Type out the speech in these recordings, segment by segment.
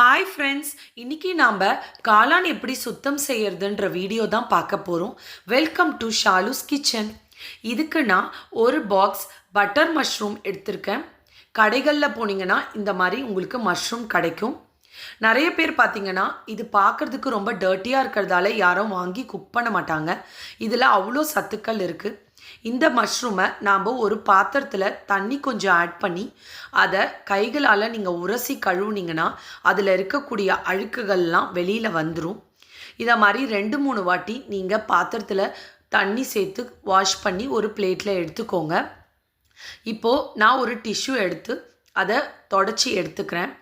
Hi friends இன்னைக்கு நாம் காளான் எப்படி சுத்தம் செய்யறதுன்ற வீடியோ தான் பார்க்க போகிறோம் வெல்கம் டு ஷாலுஸ் கிச்சன் இதுக்கு நான் ஒரு பாக்ஸ் பட்டர் மஷ்ரூம் எடுத்திருக்கேன். கடைகளில் போனீங்கன்னா இந்த மாதிரி உங்களுக்கு மஷ்ரூம் கிடைக்கும். நிறைய பேர் பார்த்தீங்கன்னா இது பார்க்குறதுக்கு ரொம்ப டர்ட்டியாக இருக்கிறதால யாரும் வாங்கி குக் பண்ண மாட்டாங்க. இதில் அவ்வளோ சத்துக்கள் இருக்குது இந்த மஷ்ரூமை நாம் ஒரு பாத்திரத்தில் தண்ணி கொஞ்சம் ஆட் பண்ணி அதை கைகளால் நீங்கள் உரசி கழுவுனீங்கன்னா அதில் இருக்கக்கூடிய அழுக்குகள்லாம் வெளியில் வந்துடும் இதை மாதிரி ரெண்டு மூணு வாட்டி நீங்கள் பாத்திரத்தில் தண்ணி சேர்த்து வாஷ் பண்ணி ஒரு பிளேட்டில் எடுத்துக்கோங்க. இப்போது நான் ஒரு டிஷ்யூ எடுத்து அதை தொடச்சி எடுத்துக்கிறேன்.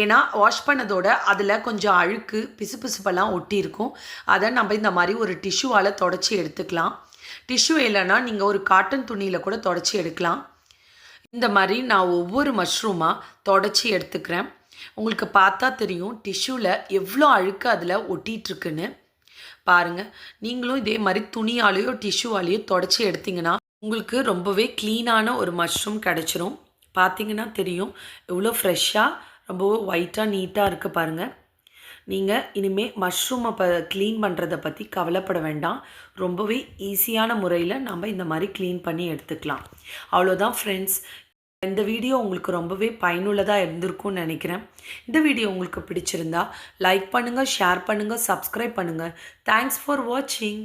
ஏன்னா வாஷ் பண்ணதோட அதில் கொஞ்சம் அழுக்கு பிசுபிசுப்பெல்லாம் ஒட்டியிருக்கும். அதை நம்ம இந்த மாதிரி ஒரு டிஷ்யூவால் தொடச்சி எடுத்துக்கலாம். டிஷ்யூ இல்லைன்னா நீங்கள் ஒரு காட்டன் துணியில் கூட தொடச்சி எடுக்கலாம். இந்த மாதிரி நான் ஒவ்வொரு மஷ்ரூமாக தொடச்சி எடுத்துக்கிறேன். உங்களுக்கு பார்த்தா தெரியும் டிஷ்யூவில் எவ்வளோ அழுக்கு அதில் ஒட்டிகிட்ருக்குன்னு பாருங்கள் நீங்களும் இதே மாதிரி துணியாலேயோ டிஷ்யூவாலேயோ தொடச்சி எடுத்தீங்கன்னா உங்களுக்கு ரொம்பவே க்ளீனான ஒரு மஷ்ரூம் கிடச்சிரும். பார்த்தீங்கன்னா தெரியும் எவ்வளோ ஃப்ரெஷ்ஷாக ரொம்ப ஒயிட்டாக நீட்டாக இருக்குது பாருங்கள் நீங்கள் இனிமேல் மஷ்ரூமை ப க்ளீன் பண்ணுறதை பற்றி கவலைப்பட வேண்டாம். ரொம்பவே ஈஸியான முறையில் நம்ம இந்த மாதிரி க்ளீன் பண்ணி எடுத்துக்கலாம். அவ்வளோதான் ஃப்ரெண்ட்ஸ் இந்த வீடியோ உங்களுக்கு ரொம்பவே பயனுள்ளதாக இருந்திருக்கும்னு நினைக்கிறேன். இந்த வீடியோ உங்களுக்கு பிடிச்சிருந்தா லைக் பண்ணுங்கள் ஷேர் பண்ணுங்கள் சப்ஸ்கிரைப் பண்ணுங்கள் தேங்க்ஸ் ஃபார் வாட்சிங்